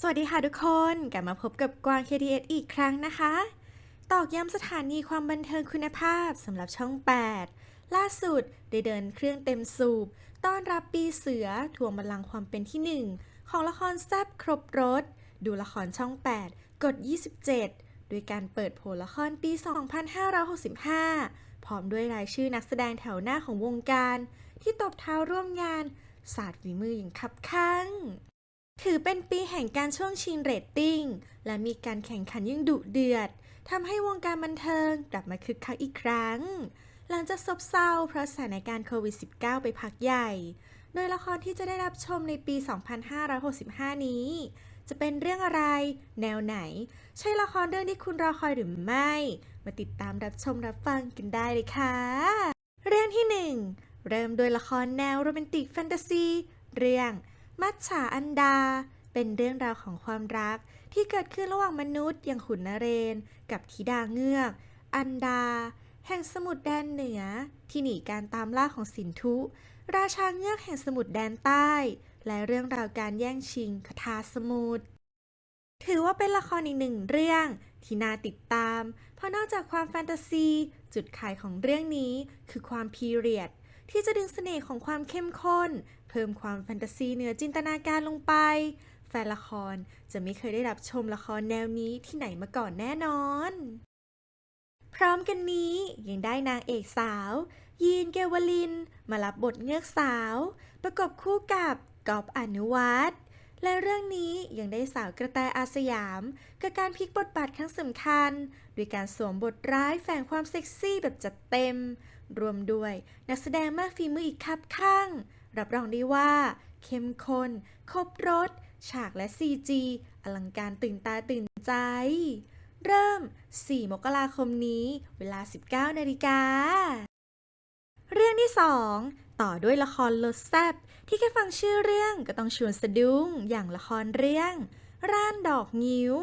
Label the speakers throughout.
Speaker 1: สวัสดีค่ะทุกคน กลับมาพบกับกวาง KTS อีกครั้งนะคะ ตอกย้ำสถานีความบันเทิงคุณภาพสำหรับช่อง 8 ล่าสุดได้เดินเครื่องเต็มสูบ ต้อนรับปีเสือทวงบัลลังก์ความเป็นที่หนึ่งของละครแซบครบรถ ดูละครช่อง 8 กด 27 โดยการเปิดโผลละครปี 2565 พร้อมด้วยรายชื่อนักแสดงแถวหน้าของวงการ ที่ตบเท้าร่วมงานศาสตร์ฝีมืออย่างคับข้ง ถือเป็นปีแห่งการช่วงชิงเรตติ้ง และมีการแข่งขันยิ่งดุเดือดทำให้วงการบันเทิงกลับมาคึกคักอีกครั้ง หลังจากซบเซาเพราะสถานการณ์โควิด -19 ไปพักใหญ่ โดยละครที่จะได้รับชมในปี 2565 นี้ จะเป็นเรื่องอะไร แนวไหน ใช่ละครเรื่องที่คุณรอคอยหรือไม่ มาติดตามรับชมรับฟังกันได้เลยค่ะ เรื่องที่ 1 เริ่มโดยละครแนวโรแมนติกแฟนตาซีเรื่อง มัจฉาอันดา เป็นเรื่องราวของความรักที่เกิดขึ้นระหว่างมนุษย์อย่างขุนนเรน กับธิดาเงือก อันดา แห่งสมุทรแดนเหนือ ที่หนีการตามล่าของสินธุ ราชาเงือกแห่งสมุทรแดนใต้ และเรื่องราวการแย่งชิงคทาสมุทรถือว่าเป็นละครอีกหนึ่งเรื่องที่น่าติดตาม เพราะนอกจากความแฟนตาซี จุดขายของเรื่องนี้คือความพีเรียด ที่จะดึงเสน่ห์ของความเข้มข้น เพิ่มความแฟนตาซีเหนือจินตนาการลงไป แฟนละครจะไม่เคยได้รับชมละครแนวนี้ที่ไหนมาก่อนแน่นอน พร้อมกันนี้ยังได้นางเอกสาว ยีนเกวลิน มารับบทเงือกสาว ประกบคู่กับกอบอนุวัฒน์และเรื่องนี้ยังได้สาวกระแตอาสยามกับการพลิกบทบาทครั้งสำคัญ ด้วยการสวมบทร้ายแฝงความเซ็กซี่แบบจัดเต็ม รวมด้วย นักแสดงมากฝีมืออีกครับข้าง รับรองได้ว่า เข้มข้นครบรสฉากและ CG อลังการตื่นตาตื่นใจ เริ่ม 4 มกราคมนี้ เวลา 19 นาฬิกา เรื่องที่ 2 ต่อด้วยละครรสแซบที่แค่ฟังชื่อเรื่องก็ต้องชวนสะดุ้งอย่างละครเรื่อง ร่านดอกงิ้ว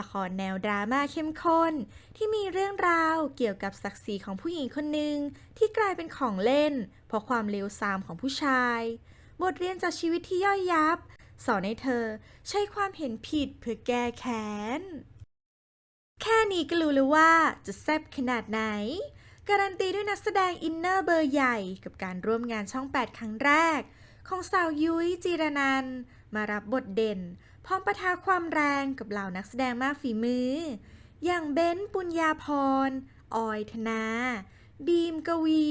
Speaker 1: ละครแนวดราม่าเข้มข้น ที่มีเรื่องราวเกี่ยวกับศักดิ์ศรีของผู้หญิงคนหนึ่งที่กลายเป็นของเล่น เพราะความเลวทรามของผู้ชาย บทเรียนจากชีวิตที่ย่อยยับ สอนให้เธอใช้ความเห็นผิดเพื่อแก้แค้น แค่นี้ก็รู้แล้วว่าจะแซ่บขนาดไหน การันตีด้วยนักแสดงอินเนอร์เบอร์ใหญ่กับการร่วมงานช่อง 8 ครั้งแรก ของสาวยุ้ยจีรนันมารับบทเด่น พร้อมประทาความแรงกับเหล่านักแสดงมากฝีมือ อย่างเบ้นปุญญาพร ออยธนา บีมกวี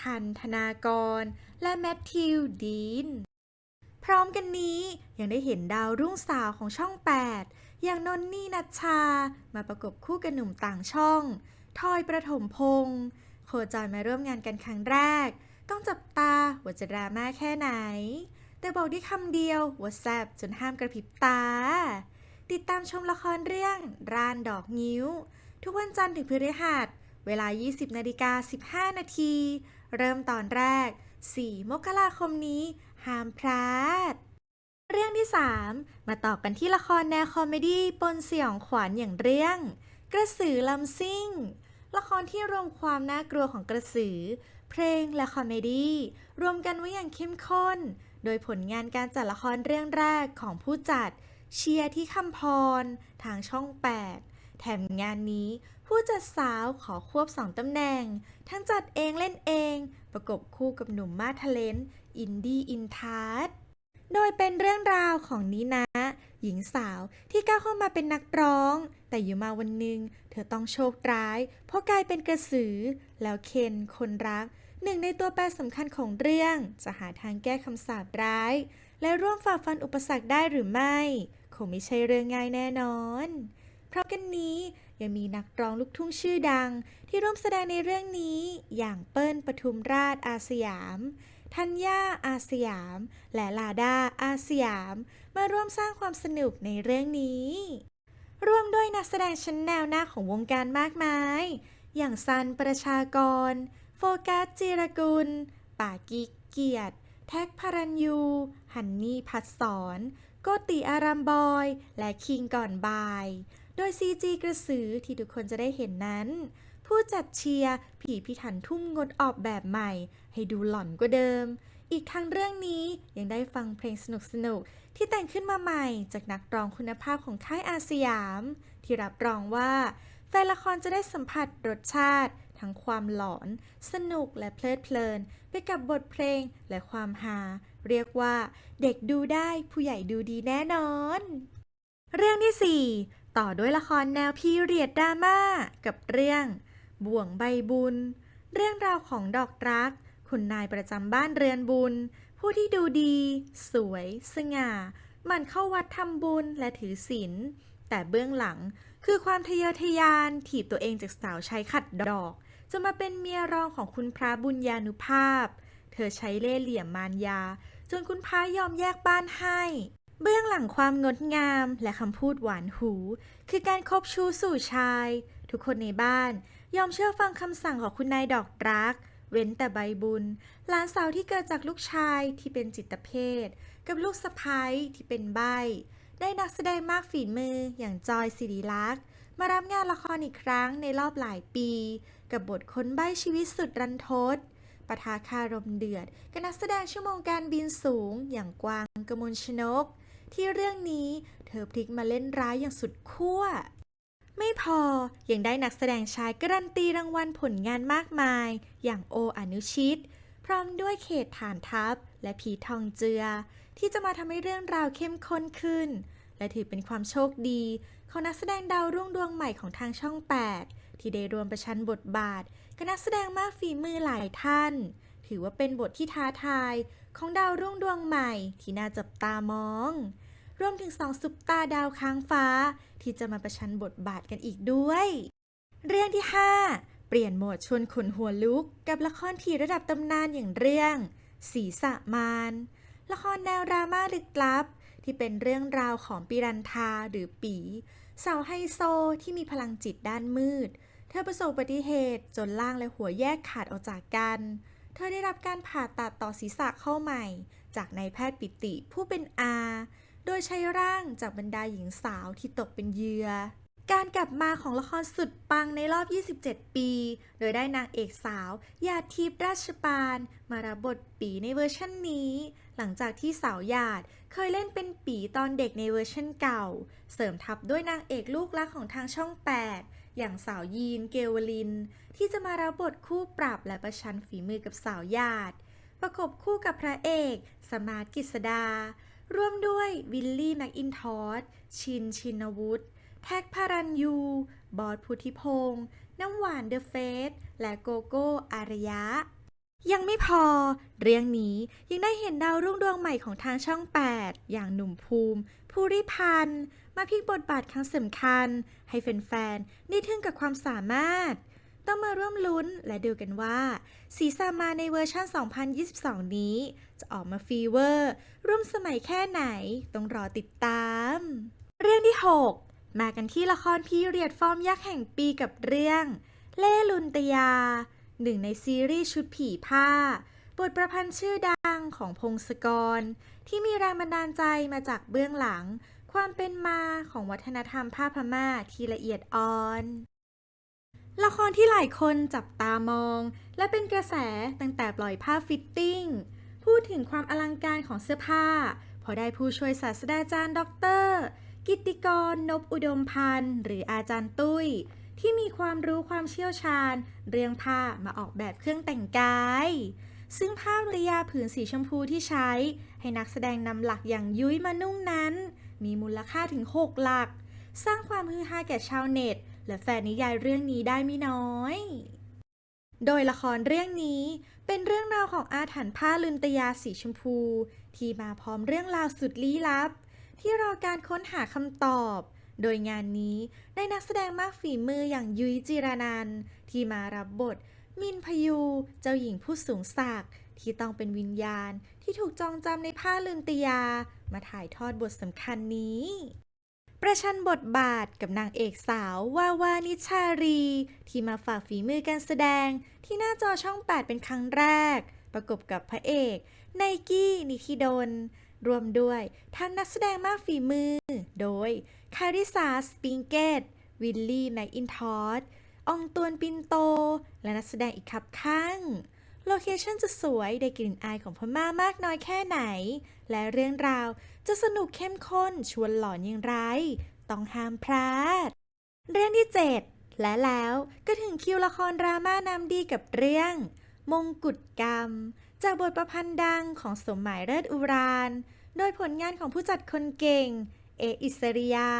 Speaker 1: ทันธนากร และแมทธิวดีน พร้อมกันนี้ยังได้เห็นดาวรุ่งสาวของช่อง 8 อย่างนนนี่นัชชา มาประกบคู่กับหนุ่มต่างช่อง ทอยประถมพงษ์โคจรมาร่วมงานกันครั้งแรก ต้องจับตาว่าจะดราม่าแค่ไหน แต่บอกได้คำเดียวว่าแซบจนห้ามกระพริบตา ติดตามชมละครเรื่องร้านดอกงิ้ว ทุกวันจันทร์ถึงพฤหัสเวลา 20 นาฬิกา 15 นาที เริ่มตอนแรก 4 มกราคมนี้ ห้ามพลาด เรื่องที่ 3 มาต่อกันที่ละครแนวคอมเมดี้ปนเสียงขวัญอย่างเรื่อง กระสือลำซิ่ง ละครที่รวมความน่ากลัวของกระสือ เพลงและคอมเมดี้รวมกันไว้อย่างเข้มข้น โดยผลงานการจัดละครเรื่องแรกของผู้จัด เชียร์ที่คำพร ทางช่อง 8 แถมงานนี้ผู้จัดสาวขอควบสองตำแหน่ง ทั้งจัดเองเล่นเอง ประกบคู่กับหนุ่มมาทะเลนอินดี้อินทัศน์โดยเป็นเรื่องราวของนินะ หญิงสาวที่ก้าวเข้ามาเป็นนักร้อง แต่อยู่มาวันหนึ่งเธอต้องโชคร้าย เพราะกลายเป็นกระสือ แล้วเคนคนรัก หนึ่งในตัวแปรสำคัญของเรื่อง จะหาทางแก้คำสาปร้าย และร่วมฝ่าฟันอุปสรรคได้หรือไม่ คงไม่ใช่เรื่องง่ายแน่นอน เพราะกันนี้ยังมีนักร้องลูกทุ่งชื่อดัง ที่ร่วมแสดงในเรื่องนี้ อย่างเปิ้ลปทุมราชอาสยามธัญญาอาสยาม และลาดาอาสยาม มาร่วมสร้างความสนุกในเรื่องนี้ ร่วมด้วยนักแสดงชั้นแนวหน้าของวงการมากมาย อย่างซันประชากร โฟกัสจิรกุล ป่ากิกเกียรติ แท็กพารัญยูฮันนี่พัดสอนโกติอารามบอย และคิงก่อนบาย โดย CG กระสือที่ทุกคนจะได้เห็นนั้น ผู้จัดเชียร์ผีพิถันทุ่มงดออกแบบใหม่ ให้ดูหล่อนกว่าเดิม อีกทั้งเรื่องนี้ยังได้ฟังเพลงสนุกๆที่แต่งขึ้นมาใหม่จากนักร้องคุณภาพของค่ายอาสยาม ที่รับรองว่าแฟนละครจะได้สัมผัสรสชาติ ทั้งความหลอน สนุกและเพลิดเพลิน ไปกับบทเพลงและความฮาเรียกว่าเด็กดูได้ผู้ใหญ่ดูดีแน่นอน เรื่องที่ 4 ต่อด้วยละครแนวพีเรียดดราม่ากับเรื่อง บ่วงใบบุญ เรื่องราวของดอกรัก คุณนายประจำบ้านเรือนบุญ ผู้ที่ดูดี สวย สง่า มันเข้าวัดทำบุญและถือศีลแต่เบื้องหลัง คือความทะเยอทะยานถีบตัวเองจากสาวใช้ขัดดอก จะมาเป็นเมียรองของคุณพระบุญญานุภาพ เธอใช้เล่ห์เหลี่ยมมารยา จนคุณพระยอมแยกบ้านให้ เบื้องหลังความงดงามและคำพูดหวานหู คือการคบชู้สู่ชาย ทุกคนในบ้าน ยอมเชื่อฟังคำสั่งของคุณนายดอกรัก เว้นแต่ใบบุญหลานสาวที่เกิดจากลูกชายที่เป็นจิตเภทกับลูกสะพ้ายที่เป็นใบ ได้นักแสดงมากฝีมืออย่างจอยศิริลักษ์มารับงานละครอีกครั้งในรอบหลายปี กับบทค้นใบ้ชีวิตสุดรันทดปะทาคารมเดือดกับนักแสดงชั่วโมงการบินสูงอย่างกวางกมลชนก ที่เรื่องนี้เธอพลิกมาเล่นร้ายอย่างสุดขั้ว ไม่พอยังได้นักแสดงชายการันตีรางวัลผลงานมากมาย อย่างโออนุชิต พร้อมด้วยเขตฐานทัพ และผีทองเจือ ที่จะมาทำให้เรื่องราวเข้มข้นขึ้น และถือเป็นความโชคดีของนักแสดงดาวรุ่งดวงใหม่ของทางช่อง 8 ที่ได้รวมประชันบทบาทกับนักแสดงมากฝีมือหลายท่าน ถือว่าเป็นบทที่ท้าทายของดาวรุ่งดวงใหม่ที่น่าจับตามอง รวมถึงสองซุปตาดาวค้างฟ้า ที่จะมาประชันบทบาทกันอีกด้วย เรื่องที่ 5 เปลี่ยนโหมดชวนขนหัวลุก กับละครที่ระดับตำนานอย่างเรื่อง สีสะมานละครแนวดราม่าลึกลับ ที่เป็นเรื่องราวของปิรันทาหรือปี สาวไฮโซที่มีพลังจิตด้านมืด เธอประสบอุบัติเหตุจนล่างและหัวแยกขาดออกจากกัน เธอได้รับการผ่าตัดต่อศีรษะเข้าใหม่ จากนายแพทย์ปิติผู้เป็นอา โดยใช้ร่างจากบรรดาหญิงสาวที่ตกเป็นเหยื่อ การกลับมาของละครสุดปังในรอบ 27 ปี โดยได้นางเอกสาวหยาทิพย์ราชปาน มารับบทปีในเวอร์ชันนี้ หลังจากที่สาวหยาดเคยเล่นเป็นปีตอนเด็กในเวอร์ชันเก่า เสริมทับด้วยนางเอกลูกรักของทางช่อง 8 อย่างสาวยีนเกวลิน ที่จะมารับบทคู่ปรับและประชันฝีมือกับสาวหยาด ประกบคู่กับพระเอกสมาร์ทกฤษดา ร่วมด้วยวิลลี่แม็กอินทอสชินชินวุฒิ แท็กพารันยู บอสพุทธิพงษ์น้ำหวานเดอะเฟส และโกโก้ อารยะ ยังไม่พอ เรื่องนี้ยังได้เห็นดาวรุ่งดวงใหม่ของทางช่อง 8 อย่างหนุ่มภูมิ ภูริพันธ์ มาพลิกบทบาทครั้งสำคัญ ให้แฟนๆได้ทึ่งกับความสามารถ ต้องมาร่วมลุ้นและดูกันว่า สีสามาในเวอร์ชัน 2022 นี้ จะออกมาฟีเวอร์ ร่วมสมัยแค่ไหน ต้องรอติดตาม เรื่องที่ 6 มากันที่ละครพีเรียดฟอร์มยักษ์แห่งปีกับเรื่อง เล่ลุนตยา หนึ่งในซีรีส์ชุดผีผ้า บทประพันธ์ชื่อดังของพงศกร ที่มีแรงบันดาลใจมาจากเบื้องหลัง ความเป็นมาของวัฒนธรรมผ้าพม่าที่ละเอียดอ่อน ละครที่หลายคนจับตามอง และเป็นกระแสตั้งแต่ปล่อยภาพฟิตติ้ง พูดถึงความอลังการของเสื้อผ้า พอได้ผู้ช่วยศาสตราจารย์ด็อกเตอร์ กิติกร นบอุดมพันธ์หรืออาจารย์ตุ้ย ที่มีความรู้ความเชี่ยวชาญ เรื่องผ้ามาออกแบบเครื่องแต่งกาย ซึ่งผ้าริยาผืนสีชมพูที่ใช้ ให้นักแสดงนำหลักอย่างยุ้ยมานุ่งนั้น มีมูลค่าถึง 6 หลัก สร้างความฮือฮาแก่ชาวเน็ต และแฟนนิยายเรื่องนี้ได้ไม่น้อย โดยละครเรื่องนี้เป็นเรื่องราวของอาถรรพ์ผ้าลืนตยาสีชมพู ที่มาพร้อมเรื่องราวสุดลี้ลับ ที่รอการค้นหาคำตอบ โดยงานนี้ได้นักแสดงมากฝีมืออย่างยุ้ยจิรานันท์ที่มารับบท มินพยู เจ้าหญิงผู้สูงศักดิ์ที่ต้องเป็นวิญญาณที่ถูกจองจำในผ้าลืนตยา มาถ่ายทอดบทสำคัญนี้ประชันบทบาทกับนางเอกสาววาวานิชารี ที่มาฝากฝีมือการแสดงที่หน้าจอช่อง 8 เป็นครั้งแรก ประกบกับพระเอก ไนกี้นิธิดล รวมด้วยทั้งนักแสดงมากฝีมือ โดยคาริสาสปริงเกต วิลลี่แม็กอินทอสอองตวนปินโต และนักแสดงอีกครับข้าง โลเคชั่นจะสวยได้กลิ่นอายของพม่ามากน้อยแค่ไหน และเรื่องราวจะสนุกเข้มข้นชวนหลอนอย่างไร ต้องห้ามพลาด เรื่องที่ 7 และแล้วก็ถึงคิวละครดราม่านำดีกับเรื่อง มงกุฎกรรม จากบทประพันธ์ดังของสมหมายเลิศอุราน โดยผลงานของผู้จัดคนเก่ง เออิสริยา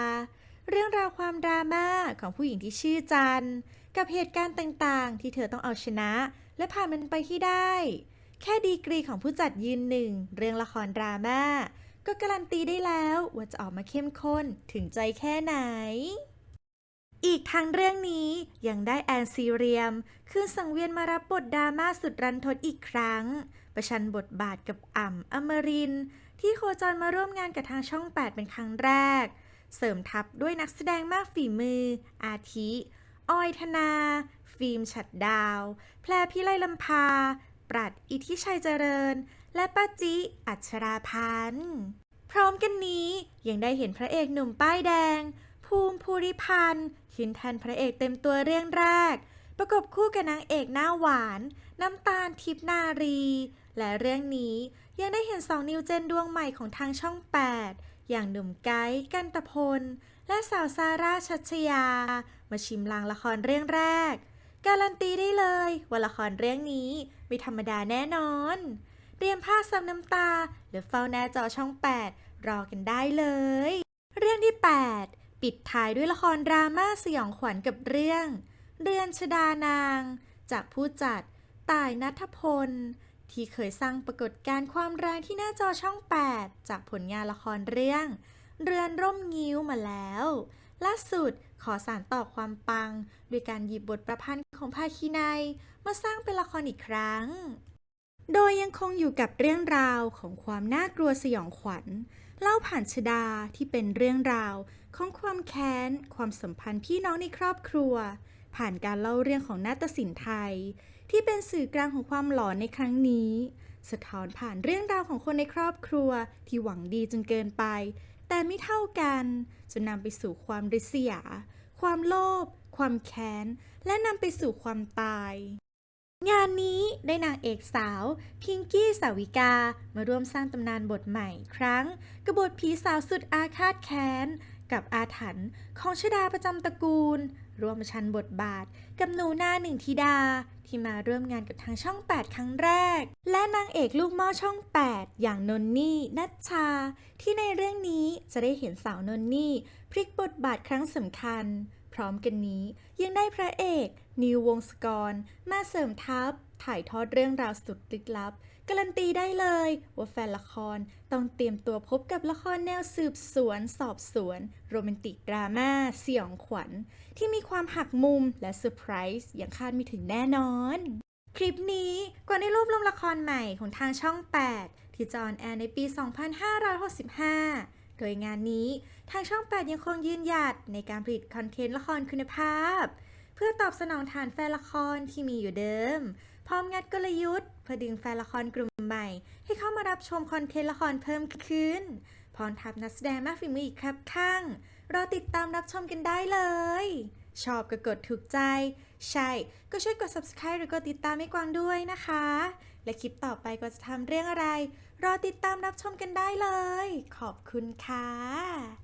Speaker 1: เรื่องราวความดราม่าของผู้หญิงที่ชื่อจัน กับเหตุการณ์ต่างๆ ที่เธอต้องเอาชนะ และผ่านมันไปที่ได้ แค่ดีกรีของผู้จัดยืนหนึ่ง เรื่องละครดราม่าก็การันตีได้แล้วว่าจะออกมาเข้มข้นถึงใจแค่ไหน อีกทั้งเรื่องนี้ยังได้แอนซีเรียมคืนสังเวียนมารับบทดราม่าสุดรันทดอีกครั้ง ประชันบทบาทกับอ่ำอมริน ที่โคจรมาร่วมงานกับทางช่อง 8 เป็นครั้งแรก เสริมทัพด้วยนักแสดงมากฝีมือ อาทิ ออยธนา ฟิล์มฉัดดาว แพรพิไลลำพา ปรัดอิทธิชัยเจริญ และป้าจิอัชราพันธ์พร้อมกันนี้ยังได้เห็นพระเอกหนุ่มป้ายแดง ภูมิภูริพันธ์ขึ้นแทนพระเอกเต็มตัวเรื่องแรก ประกบคู่กับนางเอกหน้าหวาน น้ำตาลทิพนารี และเรื่องนี้ ยังได้เห็นสองนิวเจนดวงใหม่ของทางช่อง 8 อย่างหนุ่มไกด์กันตะพล และสาวซาร่าชัชยา มาชิมลางละครเรื่องแรก การันตีได้เลยว่าละครเรื่องนี้ไม่ธรรมดาแน่นอนเตรียมผ้าซับน้ำตา หรือเฝ้าหน้าจอช่อง 8 รอกันได้เลย เรื่องที่ 8 ปิดท้ายด้วยละครดราม่าสยองขวัญกับเรื่อง เรือนชดานาง จากผู้จัดต่ายนัทพล ที่เคยสร้างปรากฏการณ์ความแรงที่หน้าจอช่อง 8 จากผลงานละครเรื่อง เรือนร่มงิ้วมาแล้ว ล่าสุดขอสารต่อความปัง ด้วยการหยิบบทประพันธ์ของภาคีนัยมาสร้างเป็นละครอีกครั้ง โดยยังคงอยู่กับเรื่องราวของความน่ากลัวสยองขวัญ เล่าผ่านชดาที่เป็นเรื่องราวของความแค้น ความสัมพันธ์พี่น้องในครอบครัว ผ่านการเล่าเรื่องของนาฏศิลป์ไทย ที่เป็นสื่อกลางของความหลอนในครั้งนี้ สะท้อนผ่านเรื่องราวของคนในครอบครัวที่หวังดีจนเกินไป แต่ไม่เท่ากันจนนำไปสู่ความริษยา ความโลภความแค้น และนำไปสู่ความตาย งานนี้ได้นางเอกสาว พิงกี้สาวิกา มาร่วมสร้างตำนานบทใหม่ครั้ง กบบทผีสาวสุดอาฆาตแค้น กับอาถรรพ์ของชดาประจำตระกูล ร่วมชันบทบาท กับหนูนาหนึ่งธิดา ที่มาร่วมงานกับทางช่อง 8 ครั้งแรก และนางเอกลูกหม้อช่อง 8 อย่างนนนี่นัชชา ที่ในเรื่องนี้จะได้เห็นสาวนนนี่พลิกบทบาทครั้งสำคัญ พร้อมกันนี้ยังได้พระเอก นิววงศกร มาเสริมทัพ ถ่ายทอดเรื่องราวสุดลึกลับ การันตีได้เลย ว่าแฟนละครต้องเตรียมตัวพบกับละครแนวสืบสวน สอบสวน โรแมนติกดราม่าสยองขวัญ ที่มีความหักมุมและเซอร์ไพรส์อย่างคาดไม่ถึงแน่นอน คลิปนี้กว่าได้รวบรวมละครใหม่ของทางช่อง 8 ที่จะออนแอร์ในปี 2565 โดยงานนี้ทางช่อง 8 ยังคงยืนหยัดในการผลิตคอนเทนต์ละครคุณภาพ เพื่อตอบสนองฐานแฟนละครที่มีอยู่เดิม พร้อมงัดกลยุทธ์ เพื่อดึงแฟนละครกลุ่มใหม่ ให้เข้ามารับชมคอนเทนต์ละครเพิ่มขึ้น พร้อมทับนักแสดงมากฝีมืออีกครับข้าง รอติดตามรับชมกันได้เลย ชอบก็กดถูกใจ ใช่ ก็ช่วยกด subscribe หรือกดติดตามให้กวางด้วยนะคะ และคลิปต่อไปก็จะทำเรื่องอะไร รอติดตามรับชมกันได้เลย ขอบคุณค่ะ